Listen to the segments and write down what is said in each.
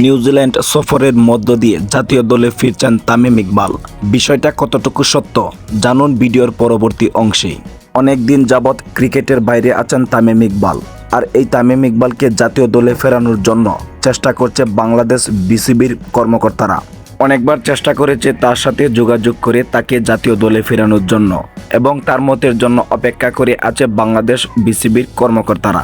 New Zealand সফরের মধ্য দিয়ে জাতীয় দলে ফিরছেন তামিম ইকবাল। বিষয়টা কতটুকু সত্য, জানুন ভিডিওর পরবর্তী অংশে। অনেক দিন যাবৎ ক্রিকেটের বাইরে আছেন তামিম ইকবাল, আর এই তামিম ইকবালকে জাতীয় দলে ফেরানোর জন্য চেষ্টা করছে বাংলাদেশ বিসিবির কর্মকর্তারা। অনেকবার চেষ্টা করেছে তার সাথে যোগাযোগ করে তাকে জাতীয় দলে ফেরানোর জন্য, এবং তার মতের জন্য অপেক্ষা করে আছে বাংলাদেশ বিসিবির কর্মকর্তারা।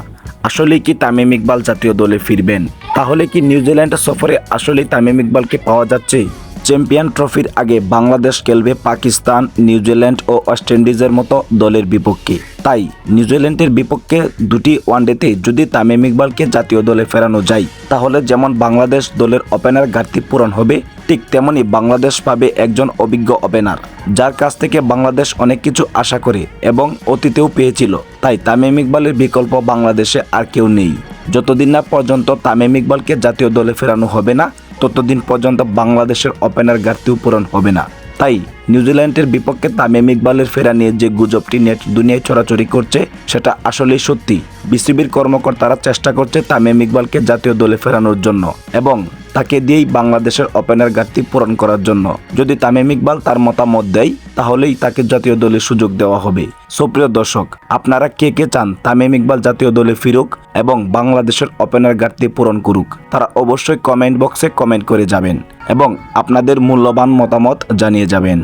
আসলেই কি তামিম ইকবাল জাতীয় দলে ফিরবেন? তাহলে কি নিউজিল্যান্ড সফরে আসলেই তামিম ইকবালকে পাওয়া যাচ্ছে? চ্যাম্পিয়ন ট্রফির আগে বাংলাদেশ খেলবে পাকিস্তান নিউজিল্যান্ড ও ওয়েস্ট ইন্ডিজের মতো দলের বিপক্ষে। তাই নিউজিল্যান্ডের বিপক্ষে দুটি ওয়ানডেতে যদি তামিম ইকবালকে জাতীয় দলে ফেরানো যায়, তাহলে যেমন বাংলাদেশ দলের ওপেনার ঘাটতি পূরণ হবে, ঠিক তেমনি বাংলাদেশ পাবে একজন অভিজ্ঞ ওপেনার, যার কাছ থেকে বাংলাদেশ অনেক কিছু আশা করে এবং অতীতেও পেয়েছিল। তাই তামিম ইকবালের বিকল্প বাংলাদেশে আর কেউ নেই। যতদিন না পর্যন্ত তামিম ইকবালকে জাতীয় দলে ফেরানো হবে না, ততদিন পর্যন্ত বাংলাদেশের ওপেনার ঘাটতিও পূরণ হবে না। তাই নিউজিল্যান্ডের বিপক্ষে তামিম ইকবালের ফেরা নিয়ে যে গুজবটি নেট দুনিয়ায় ছড়াছড়ি করছে, সেটা আসলেই সত্যি। বিসিবির কর্মকর্তারা চেষ্টা করছে তামিম ইকবালকে জাতীয় দলে ফেরানোর জন্য এবং তাকে দিয়েই বাংলাদেশের ওপেনার ঘাটতি পূরণ করার জন্য। যদি তামিম ইকবাল তার মতামত দেয়, তাহলেই তাকে জাতীয় দলে সুযোগ দেওয়া হবে। সুপ্রিয় দর্শক, আপনারা কে কে চান তামিম ইকবাল জাতীয় দলে ফিরুক এবং বাংলাদেশের ওপেনার ঘাটতি পূরণ করুক, তারা অবশ্যই কমেন্ট বক্সে কমেন্ট করে যাবেন এবং আপনাদের মূল্যবান মতামত জানিয়ে যাবেন।